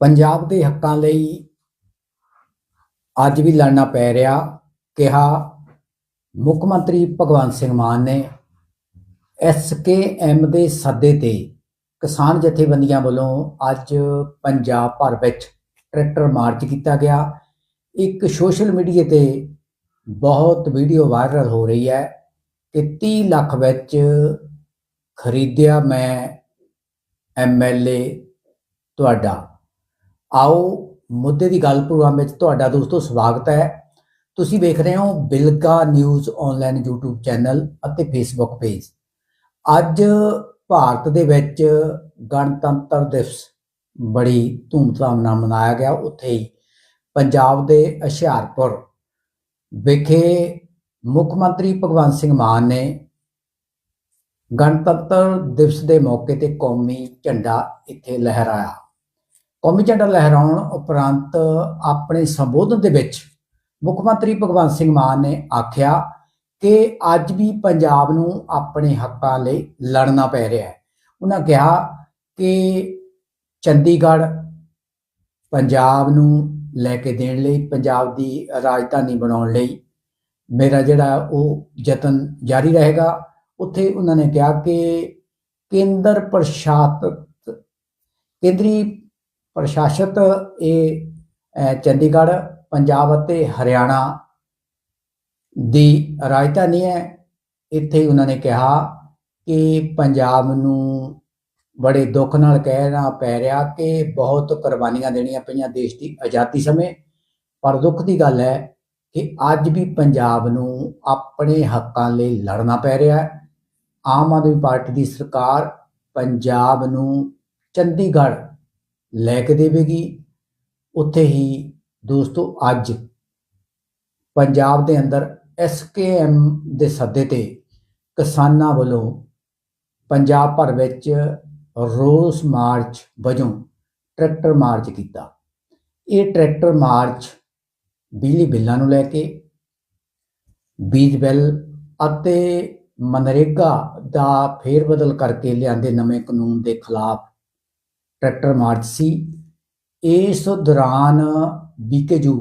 ਪੰਜਾਬ ਦੇ ਹੱਕਾਂ ਲਈ ਅੱਜ ਵੀ ਲੜਨਾ ਪੈ ਰਿਹਾ, ਕਿਹਾ ਮੁੱਖ ਮੰਤਰੀ ਭਗਵੰਤ ਸਿੰਘ ਮਾਨ ਨੇ। ਐਸਕੇਐਮ ਦੇ ਸੱਦੇ ਤੇ ਕਿਸਾਨ ਜਥੇਬੰਦੀਆਂ ਵੱਲੋਂ ਅੱਜ ਪੰਜਾਬ ਭਰ ਵਿੱਚ ਟਰੈਕਟਰ ਮਾਰਚ ਕੀਤਾ ਗਿਆ। ਇੱਕ ਸੋਸ਼ਲ ਮੀਡੀਆ ਤੇ ਬਹੁਤ ਵੀਡੀਓ ਵਾਇਰਲ ਹੋ ਰਹੀ ਹੈ ਕਿ 30 ਲੱਖ ਵਿੱਚ ਖਰੀਦਿਆ ਮੈਂ ਐਮਐਲਏ ਤੁਹਾਡਾ। ਆਓ ਮੁੱਦੇ ਦੀ ਗੱਲ ਪ੍ਰੋਗਰਾਮ ਵਿੱਚ ਤੁਹਾਡਾ ਦੋਸਤੋ ਸਵਾਗਤ ਹੈ। ਤੁਸੀਂ ਵੇਖ ਰਹੇ ਹੋ Bilga news online YouTube channel ਅਤੇ Facebook ਪੇਜ ਅੱਜ ਭਾਰਤ ਦੇ ਵਿੱਚ ਗਣਤੰਤਰ ਦਿਵਸ ਬੜੀ ਧੂਮਧਾਮ ਨਾਲ ਮਨਾਇਆ ਗਿਆ। ਉੱਥੇ ਹੀ ਪੰਜਾਬ ਦੇ ਹੁਸ਼ਿਆਰਪੁਰ ਵਿਖੇ ਮੁੱਖ ਮੰਤਰੀ ਭਗਵੰਤ ਸਿੰਘ ਮਾਨ ਨੇ ਗਣਤੰਤਰ ਦਿਵਸ ਦੇ ਮੌਕੇ ਤੇ ਕੌਮੀ ਝੰਡਾ ਇੱਥੇ ਲਹਿਰਾਇਆ। ਕੌਮੀ ਝੰਡਾ ਲਹਿਰਾਉਣ ਉਪਰੰਤ ਆਪਣੇ ਸੰਬੋਧਨ ਦੇ ਵਿੱਚ ਮੁੱਖ ਮੰਤਰੀ ਭਗਵੰਤ ਸਿੰਘ ਮਾਨ ਨੇ ਆਖਿਆ ਕਿ ਅੱਜ ਵੀ ਪੰਜਾਬ ਨੂੰ ਆਪਣੇ ਹੱਕਾਂ ਲਈ ਲੜਨਾ ਪੈ ਰਿਹਾ ਹੈ। ਉਹਨਾਂ ਕਿਹਾ ਕਿ ਚੰਡੀਗੜ੍ਹ ਪੰਜਾਬ ਨੂੰ ਲੈ ਕੇ ਦੇਣ ਲਈ, ਪੰਜਾਬ ਦੀ ਰਾਜਧਾਨੀ ਬਣਾਉਣ ਲਈ ਮੇਰਾ ਜਿਹੜਾ ਉਹ ਯਤਨ ਜਾਰੀ ਰਹੇਗਾ। ਉੱਥੇ ਉਹਨਾਂ ਨੇ ਕਿਹਾ ਕਿ ਕੇਂਦਰ ਪ੍ਰਸ਼ਾਸਤ, ਕੇਂਦਰੀ ਪ੍ਰਸ਼ਾਸਤ ਇਹ ਚੰਡੀਗੜ੍ਹ, ਪੰਜਾਬ ਅਤੇ ਹਰਿਆਣਾ ਦੀ ਰਾਜਧਾਨੀ ਹੈ। ਇੱਥੇ ਉਹਨਾਂ ਨੇ ਕਿਹਾ ਕਿ ਪੰਜਾਬ ਨੂੰ ਬੜੇ ਦੁੱਖ ਨਾਲ ਕਹਿਣਾ ਪੈ ਰਿਹਾ ਕਿ ਬਹੁਤ ਕੁਰਬਾਨੀਆਂ ਦੇਣੀਆਂ ਪਈਆਂ ਦੇਸ਼ ਦੀ ਆਜ਼ਾਦੀ ਸਮੇਂ। ਪਰ ਦੁੱਖ ਦੀ ਗੱਲ ਹੈ ਕਿ ਅੱਜ ਵੀ ਪੰਜਾਬ ਨੂੰ ਆਪਣੇ ਹੱਕਾਂ ਲਈ ਲੜਨਾ ਪੈ ਰਿਹਾ ਹੈ। ਆਮ ਆਦਮੀ ਪਾਰਟੀ ਦੀ ਸਰਕਾਰ ਪੰਜਾਬ ਨੂੰ ਚੰਡੀਗੜ੍ਹ ਲੈ ਕੇ ਦੇਵੇਗੀ। ਉੱਥੇ ਹੀ ਦੋਸਤੋ ਅੱਜ ਪੰਜਾਬ ਦੇ ਅੰਦਰ ਐਸਕੇਐਮ ਦੇ ਸੱਦੇ ਤੇ ਕਿਸਾਨਾਂ ਵੱਲੋਂ ਪੰਜਾਬ ਭਰ ਵਿੱਚ ਰੋਸ ਮਾਰਚ ਵਜੋਂ ਟਰੈਕਟਰ ਮਾਰਚ ਕੀਤਾ। ਇਹ ਟਰੈਕਟਰ ਮਾਰਚ ਬਿਜਲੀ ਬਿੱਲਾਂ ਨੂੰ ਲੈ ਕੇ, ਬੀਜ ਬਿੱਲ ਅਤੇ ਮਨਰੇਗਾ ਦਾ ਫੇਰਬਦਲ ਕਰਕੇ ਲਿਆਂਦੇ ਨਵੇਂ ਕਾਨੂੰਨ ਦੇ ਖਿਲਾਫ ਟਰੈਕਟਰ ਮਾਰਚ ਸੀ। ਇਸ ਦੌਰਾਨ ਬੀਕੇਜੂ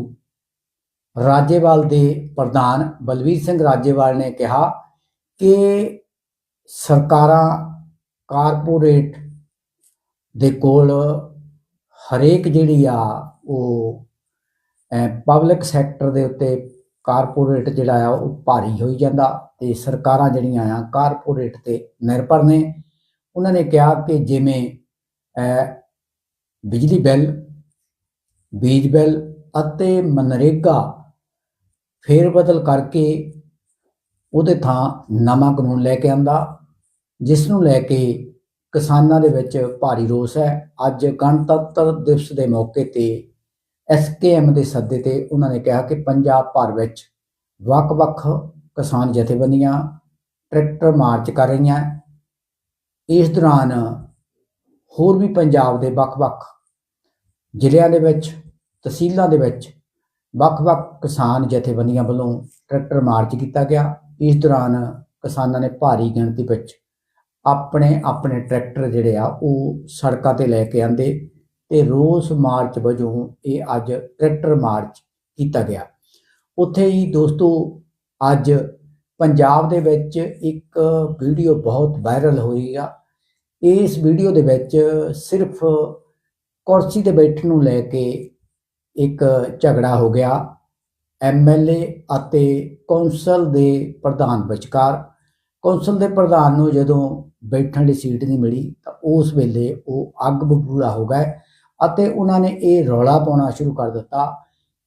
ਰਾਜੇਵਾਲ ਦੇ ਪ੍ਰਧਾਨ ਬਲਵੀਰ ਸਿੰਘ ਰਾਜੇਵਾਲ ਨੇ ਕਿਹਾ ਕਿ ਸਰਕਾਰਾਂ ਕਾਰਪੋਰੇਟ ਦੇ ਕੋਲ ਹਰੇਕ ਜਿਹੜੀ ਆ ਉਹ ਪਬਲਿਕ ਸੈਕਟਰ ਦੇ ਉੱਤੇ ਕਾਰਪੋਰੇਟ ਜਿਹੜਾ ਆ ਉਹ ਭਾਰੀ ਹੋਈ ਜਾਂਦਾ ਤੇ ਸਰਕਾਰਾਂ ਜਿਹੜੀਆਂ ਆ ਕਾਰਪੋਰੇਟ ਤੇ ਨਿਰਭਰ ਨੇ। ਉਹਨਾਂ ਨੇ ਕਿਹਾ ਕਿ ਜਿਵੇਂ ਬਿਜਲੀ ਬਿੱਲ, ਬੀਜ ਬਿੱਲ ਅਤੇ ਮਨਰੇਗਾ ਫੇਰ ਬਦਲ ਕਰਕੇ ਉਹਦੇ ਥਾਂ ਨਵਾਂ ਕਾਨੂੰਨ ਲੈ ਕੇ ਆਂਦਾ ਜਿਸ ਨੂੰ ਲੈ ਕੇ ਕਿਸਾਨਾਂ ਦੇ ਵਿੱਚ ਭਾਰੀ ਰੋਸ ਹੈ। ਅੱਜ ਗਣਤੰਤਰ ਦਿਵਸ ਦੇ ਮੌਕੇ ਤੇ ਐਸਕੇਐਮ ਦੇ ਸੱਦੇ ਤੇ ਉਹਨਾਂ ਨੇ ਕਿਹਾ ਕਿ ਪੰਜਾਬ ਭਰ ਵਿੱਚ ਵੱਖ-ਵੱਖ ਕਿਸਾਨ ਜਥੇਬੰਦੀਆਂ ਟਰੈਕਟਰ ਮਾਰਚ ਕਰ ਰਹੀਆਂ। ਇਸ ਦੌਰਾਨ ਹੋਰ ਵੀ ਪੰਜਾਬ ਦੇ ਵੱਖ-ਵੱਖ ਜ਼ਿਲ੍ਹਿਆਂ ਦੇ ਵਿੱਚ, ਤਹਿਸੀਲਾਂ ਦੇ ਵਿੱਚ ਵੱਖ-ਵੱਖ ਕਿਸਾਨ ਜਥੇਬੰਦੀਆਂ ਵੱਲੋਂ ਟਰੈਕਟਰ ਮਾਰਚ ਕੀਤਾ ਗਿਆ। ਇਸ ਦੌਰਾਨ ਕਿਸਾਨਾਂ ਨੇ ਭਾਰੀ ਗਿਣਤੀ ਵਿੱਚ ਆਪਣੇ ਆਪਣੇ ਟਰੈਕਟਰ ਜਿਹੜੇ ਆ, ਉਹ ਸੜਕਾਂ ਤੇ ਲੈ ਕੇ ਆਂਦੇ ਤੇ ਰੋਸ ਮਾਰਚ ਵਜੋਂ ਇਹ ਅੱਜ ਟਰੈਕਟਰ ਮਾਰਚ ਕੀਤਾ ਗਿਆ। ਉੱਥੇ ਹੀ ਦੋਸਤੋ, ਅੱਜ ਪੰਜਾਬ ਦੇ ਵਿੱਚ ਇੱਕ ਵੀਡੀਓ ਬਹੁਤ ਵਾਇਰਲ ਹੋਈ ਆ। ਇਸ ਵੀਡੀਓ ਦੇ ਵਿੱਚ ਸਿਰਫ ਕੁਰਸੀ ਤੇ ਬੈਠਣ ਨੂੰ ਲੈ ਕੇ ਇੱਕ ਝਗੜਾ ਹੋ ਗਿਆ। ਐਮਐਲਏ ਅਤੇ ਕੌਂਸਲ ਦੇ ਪ੍ਰਧਾਨ ਵਿਚਕਾਰ। ਕੌਂਸਲ ਦੇ ਪ੍ਰਧਾਨ ਨੂੰ ਜਦੋਂ ਬੈਠਣ ਦੀ ਸੀਟ ਨਹੀਂ ਮਿਲੀ ਤਾਂ ਉਸ ਵੇਲੇ ਉਹ ਅੱਗ ਬਬੂਲਾ ਹੋ ਗਏ ਅਤੇ ਉਹਨਾਂ ਨੇ ਇਹ ਰੌਲਾ ਪਾਉਣਾ ਸ਼ੁਰੂ ਕਰ ਦਿੱਤਾ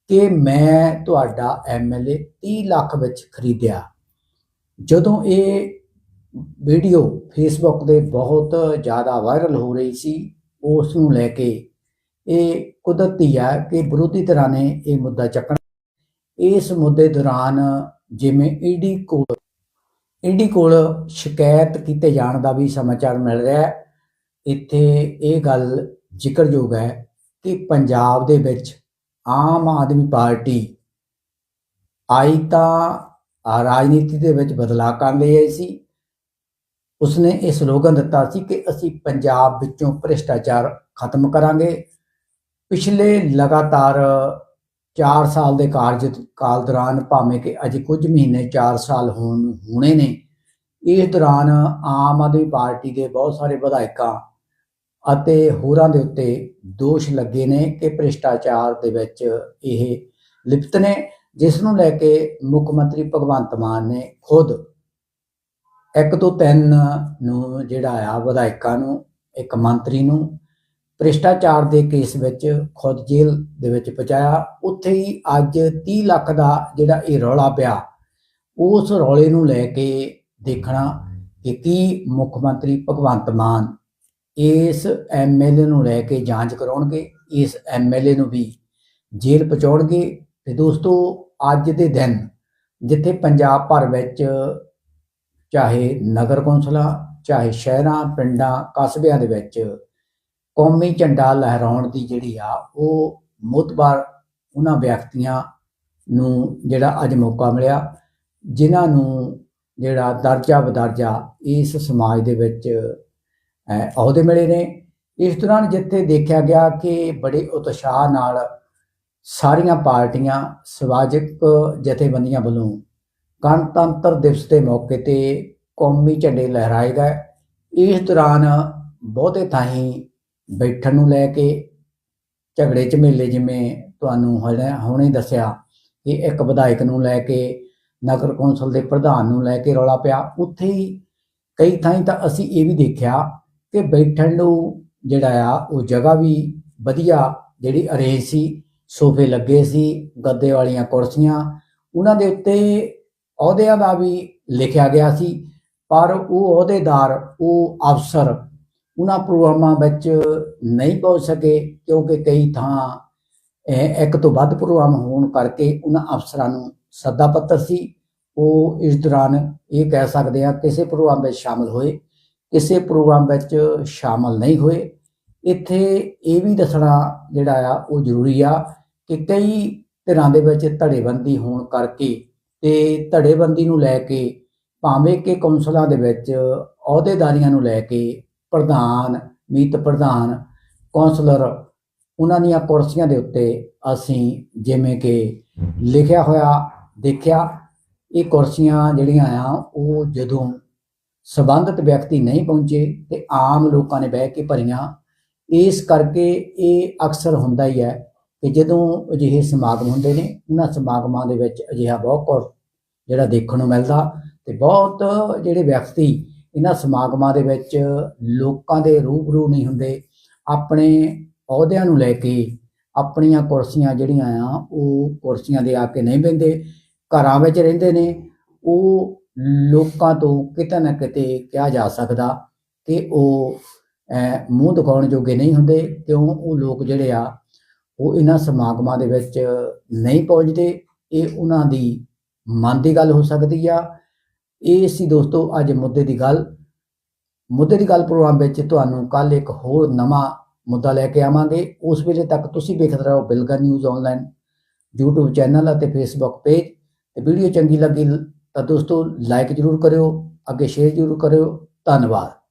ਕਿ ਮੈਂ ਤੁਹਾਡਾ ਐਮਐਲਏ 30 ਲੱਖ ਵਿੱਚ ਖਰੀਦਿਆ। ਜਦੋਂ ਇਹ ਵੀਡੀਓ ਫੇਸਬੁੱਕ ਦੇ ਬਹੁਤ ਜ਼ਿਆਦਾ ਵਾਇਰਲ ਹੋ ਰਹੀ ਸੀ, ਉਸ ਨੂੰ ਲੈ ਕੇ। ਇਹ ਕੁਦਰਤੀ ਹੈ ਕਿ ਵਿਰੋਧੀ ਧਿਰਾਂ ਨੇ ਇਹ ਮੁੱਦਾ ਚੱਕਣਾ। ਇਸ ਮੁੱਦੇ ਦੌਰਾਨ ਜਿਵੇਂ ਈਡੀ ਕੋਲ ਈਡੀ ਕੋਲ ਸ਼ਿਕਾਇਤ ਕੀਤੇ ਜਾਣ ਦਾ ਵੀ ਸਮਾਚਾਰ ਮਿਲ ਰਿਹਾ ਹੈ। ਇੱਥੇ ਇਹ ਗੱਲ ਜ਼ਿਕਰਯੋਗ ਹੈ ਕਿ ਪੰਜਾਬ ਦੇ ਵਿੱਚ ਆਮ ਆਦਮੀ ਪਾਰਟੀ ਆਈ ਤਾਂ ਰਾਜਨੀਤੀ ਦੇ ਵਿੱਚ ਬਦਲਾਅ ਕਰਨ ਲਈ ਆਈ ਸੀ। ਉਸਨੇ ਇਹ ਸਲੋਗਨ ਦਿੱਤਾ ਸੀ ਕਿ ਅਸੀਂ ਪੰਜਾਬ ਵਿੱਚੋਂ ਭ੍ਰਿਸ਼ਟਾਚਾਰ ਖਤਮ ਕਰਾਂਗੇ। ਪਿਛਲੇ ਲਗਾਤਾਰ 4 ਸਾਲ ਦੇ ਕਾਰਜ ਕਾਲ ਦੌਰਾਨ ਭਾਵੇਂ ਕਿ ਅਜੇ ਕੁਝ ਮਹੀਨੇ 4 ਸਾਲ ਹੋਣ ਹੋਣੇ ਨੇ, ਇਸ ਦੌਰਾਨ ਆਮ ਆਦਮੀ ਪਾਰਟੀ ਦੇ ਬਹੁਤ ਸਾਰੇ ਵਿਧਾਇਕਾਂ ਅਤੇ ਹੋਰਾਂ ਦੇ ਉੱਤੇ ਦੋਸ਼ ਲੱਗੇ ਨੇ ਕਿ ਭ੍ਰਿਸ਼ਟਾਚਾਰ ਦੇ ਵਿੱਚ ਇਹ ਲਿਪਤ ਨੇ, ਜਿਸ ਨੂੰ ਲੈ ਕੇ ਮੁੱਖ ਮੰਤਰੀ ਭਗਵੰਤ ਮਾਨ ਨੇ ਖੁਦ ਇੱਕ ਤੋਂ ਤਿੰਨ ਨੂੰ ਜਿਹੜਾ ਆ ਵਿਧਾਇਕਾਂ ਨੂੰ, ਇੱਕ ਮੰਤਰੀ ਨੂੰ ਭ੍ਰਿਸ਼ਟਾਚਾਰ ਦੇ ਕੇਸ ਵਿੱਚ ਖੁਦ ਜੇਲ੍ਹ ਦੇ ਵਿੱਚ ਪਹੁੰਚਾਇਆ। ਉੱਥੇ ਹੀ ਅੱਜ 30 ਲੱਖ ਦਾ ਜਿਹੜਾ ਇਹ ਰੌਲਾ ਪਿਆ, ਉਸ ਰੌਲੇ ਨੂੰ ਲੈ ਕੇ ਦੇਖਣਾ ਕਿ ਕੀ ਮੁੱਖ ਮੰਤਰੀ ਭਗਵੰਤ ਮਾਨ ਇਸ ਐਮਐਲਏ ਨੂੰ ਲੈ ਕੇ ਜਾਂਚ ਕਰਾਉਣਗੇ, ਇਸ ਐਮਐਲਏ ਨੂੰ ਵੀ ਜੇਲ੍ਹ ਪਹੁੰਚਾਉਣਗੇ। ਤੇ ਦੋਸਤੋ, ਅੱਜ ਦੇ ਦਿਨ ਜਿੱਥੇ ਪੰਜਾਬ ਭਰ ਵਿੱਚ ਚਾਹੇ ਨਗਰ ਕੌਂਸਲਾਂ, ਚਾਹੇ ਸ਼ਹਿਰਾਂ, ਪਿੰਡਾਂ, ਕਸਬਿਆਂ ਦੇ ਵਿੱਚ ਕੌਮੀ ਝੰਡਾ ਲਹਿਰਾਉਣ ਦੀ ਜਿਹੜੀ ਆ, ਉਹ ਮੁਤਬਰ ਉਹਨਾਂ ਵਿਅਕਤੀਆਂ ਨੂੰ ਜਿਹੜਾ ਅੱਜ ਮੌਕਾ ਮਿਲਿਆ, ਜਿਨ੍ਹਾਂ ਨੂੰ ਜਿਹੜਾ ਦਰਜਾ ਬਦਰਜਾ ਇਸ ਸਮਾਜ ਦੇ ਵਿੱਚ ਅਹੁਦੇ ਮਿਲੇ ਨੇ। ਇਸ ਦੌਰਾਨ ਜਿੱਥੇ ਦੇਖਿਆ ਗਿਆ ਕਿ ਬੜੇ ਉਤਸ਼ਾਹ ਨਾਲ ਸਾਰੀਆਂ ਪਾਰਟੀਆਂ ਸਮਾਜਿਕ ਜਥੇਬੰਦੀਆਂ ਵੱਲੋਂ ਗਣਤੰਤਰ ਦਿਵਸ ਦੇ ਮੌਕੇ ਤੇ ਕੌਮੀ ਝੰਡੇ ਲਹਿਰਾਏ ਗਏ। ਇਸ ਦੌਰਾਨ ਬਹੁਤੇ ਥਾਈਂ ਬੈਠਣ ਨੂੰ ਲੈ ਕੇ ਝਗੜੇ ਝਮੇਲੇ ਜਿਵੇਂ ਤੁਹਾਨੂੰ ਹੁਣੇ ਹੁਣੇ ਦੱਸਿਆ ਕਿ ਇੱਕ ਵਿਧਾਇਕ ਨੂੰ ਲੈ ਕੇ, ਨਗਰ ਕੌਂਸਲ ਦੇ ਪ੍ਰਧਾਨ ਨੂੰ ਲੈ ਕੇ ਰੌਲਾ ਪਿਆ। ਉੱਥੇ ਹੀ ਕਈ ਥਾਈਂ ਤਾਂ ਅਸੀਂ ਇਹ ਵੀ ਦੇਖਿਆ ਕਿ ਬੈਠਣ ਨੂੰ ਜਿਹੜਾ ਆ, ਉਹ ਜਗ੍ਹਾ ਵੀ ਵਧੀਆ, ਜਿਹੜੀ ਅਰੇਂਜ ਸੀ, ਸੋਫੇ ਲੱਗੇ ਸੀ, ਗੱਦੇ ਵਾਲੀਆਂ ਕੁਰਸੀਆਂ, ਉਹਨਾਂ ਦੇ ਉੱਤੇ ਅਹੁਦਿਆਂ ਦਾ ਵੀ ਲਿਖਿਆ ਗਿਆ ਸੀ, ਪਰ ਉਹ ਅਹੁਦੇਦਾਰ, ਉਹ ਅਫਸਰ ਉਹਨਾਂ ਪ੍ਰੋਗਰਾਮਾਂ ਵਿੱਚ ਨਹੀਂ ਪਹੁੰਚ ਸਕੇ, ਕਿਉਂਕਿ ਕਈ ਥਾਂ ਇੱਕ ਤੋਂ ਵੱਧ ਪ੍ਰੋਗਰਾਮ ਹੋਣ ਕਰਕੇ ਉਹਨਾਂ ਅਫਸਰਾਂ ਨੂੰ ਸੱਦਾ ਪੱਤਰ ਸੀ। ਉਹ ਇਸ ਦੌਰਾਨ ਇਹ ਕਹਿ ਸਕਦੇ ਆ, ਕਿਸੇ ਪ੍ਰੋਗਰਾਮ ਵਿੱਚ ਸ਼ਾਮਲ ਹੋਏ, ਕਿਸੇ ਪ੍ਰੋਗਰਾਮ ਵਿੱਚ ਸ਼ਾਮਲ ਨਹੀਂ ਹੋਏ। ਇੱਥੇ ਇਹ ਵੀ ਦੱਸਣਾ ਜਿਹੜਾ ਆ, ਉਹ ਜ਼ਰੂਰੀ ਆ ਕਿ ਕਈ ਧਿਰਾਂ ਦੇ ਵਿੱਚ ਧੜੇਬੰਦੀ ਹੋਣ ਕਰਕੇ ਤੇ ਧੜੇਬੰਦੀ ਨੂੰ ਲੈ ਕੇ, ਭਾਵੇਂ ਕਿ ਕੌਂਸਲਾਂ ਦੇ ਵਿੱਚ ਅਹੁਦੇਦਾਰੀਆਂ ਨੂੰ ਲੈ ਕੇ ਪ੍ਰਧਾਨ, ਮੀਤ ਪ੍ਰਧਾਨ, ਕੌਂਸਲਰ, ਉਹਨਾਂ ਦੀਆਂ ਕੁਰਸੀਆਂ ਦੇ ਉੱਤੇ ਅਸੀਂ ਜਿਵੇਂ ਕਿ ਲਿਖਿਆ ਹੋਇਆ, ਦੇਖਿਆ, ਇਹ ਕੁਰਸੀਆਂ ਜਿਹੜੀਆਂ ਆ, ਉਹ ਜਦੋਂ ਸਬੰਧਤ ਵਿਅਕਤੀ ਨਹੀਂ ਪਹੁੰਚੇ ਤੇ ਆਮ ਲੋਕਾਂ ਨੇ ਬਹਿ ਕੇ ਭਰੀਆਂ, ਇਸ ਕਰਕੇ ਇਹ ਅਕਸਰ ਹੁੰਦਾ ਹੀ ਹੈ ਕਿ ਜਦੋਂ ਅਜਿਹੇ ਸਮਾਗਮ ਹੁੰਦੇ ਨੇ ਉਹਨਾਂ ਸਮਾਗਮਾਂ ਦੇ ਵਿੱਚ ਅਜਿਹਾ ਬਹੁਤ ਕੁਝ ਜਿਹੜਾ ਦੇਖਣ ਨੂੰ ਮਿਲਦਾ ਤੇ ਬਹੁਤ ਜਿਹੜੇ ਵਿਅਕਤੀ ਇਹਨਾਂ ਸਮਾਗਮਾਂ ਦੇ ਵਿੱਚ ਲੋਕਾਂ ਦੇ ਰੂਬਰੂ ਨਹੀਂ ਹੁੰਦੇ, ਆਪਣੇ ਅਹੁਦਿਆਂ ਨੂੰ ਲੈ ਕੇ ਆਪਣੀਆਂ ਕੁਰਸੀਆਂ ਜਿਹੜੀਆਂ ਆ, ਉਹ ਕੁਰਸੀਆਂ ਦੇ ਆ ਕੇ ਨਹੀਂ ਬਹਿੰਦੇ, ਘਰਾਂ ਵਿੱਚ ਰਹਿੰਦੇ ਨੇ, ਉਹ ਲੋਕਾਂ ਤੋਂ ਕਿਤੇ ਨਾ ਕਿਤੇ ਕਿਹਾ ਜਾ ਸਕਦਾ ਕਿ ਉਹ ਮੂੰਹ ਦਿਖਾਉਣ ਜੋਗੇ ਨਹੀਂ ਹੁੰਦੇ ਕਿਉਂ, ਉਹ ਲੋਕ ਜਿਹੜੇ ਆ ਉਹ ਇਹਨਾਂ ਸਮਾਗਮਾਂ ਦੇ ਵਿੱਚ ਨਹੀਂ ਪਹੁੰਚਦੇ, ਇਹ ਉਹਨਾਂ ਦੀ ਮਨ ਦੀ ਗੱਲ ਹੋ ਸਕਦੀ ਆ। ਇਹ ਸੀ ਦੋਸਤੋ, ਅੱਜ ਮੁੱਦੇ ਦੀ ਗੱਲ। ਮੁੱਦੇ ਦੀ ਗੱਲ ਪ੍ਰੋਗਰਾਮ ਵਿੱਚ ਤੁਹਾਨੂੰ ਕੱਲ ਇੱਕ ਹੋਰ ਨਵਾਂ ਮੁੱਦਾ ਲੈ ਕੇ ਆਵਾਂਗੇ। ਉਸ ਵੇਲੇ ਤੱਕ ਤੁਸੀਂ ਵੇਖਦੇ ਰਹੋ Bilga news online YouTube channel ਅਤੇ Facebook ਪੇਜ। ਤੇ ਵੀਡੀਓ ਚੰਗੀ ਲੱਗੀ ਤਾਂ ਦੋਸਤੋ, ਲਾਈਕ ਜਰੂਰ ਕਰਿਓ, ਅੱਗੇ ਸ਼ੇਅਰ ਜਰੂਰ ਕਰਿਓ। ਧੰਨਵਾਦ।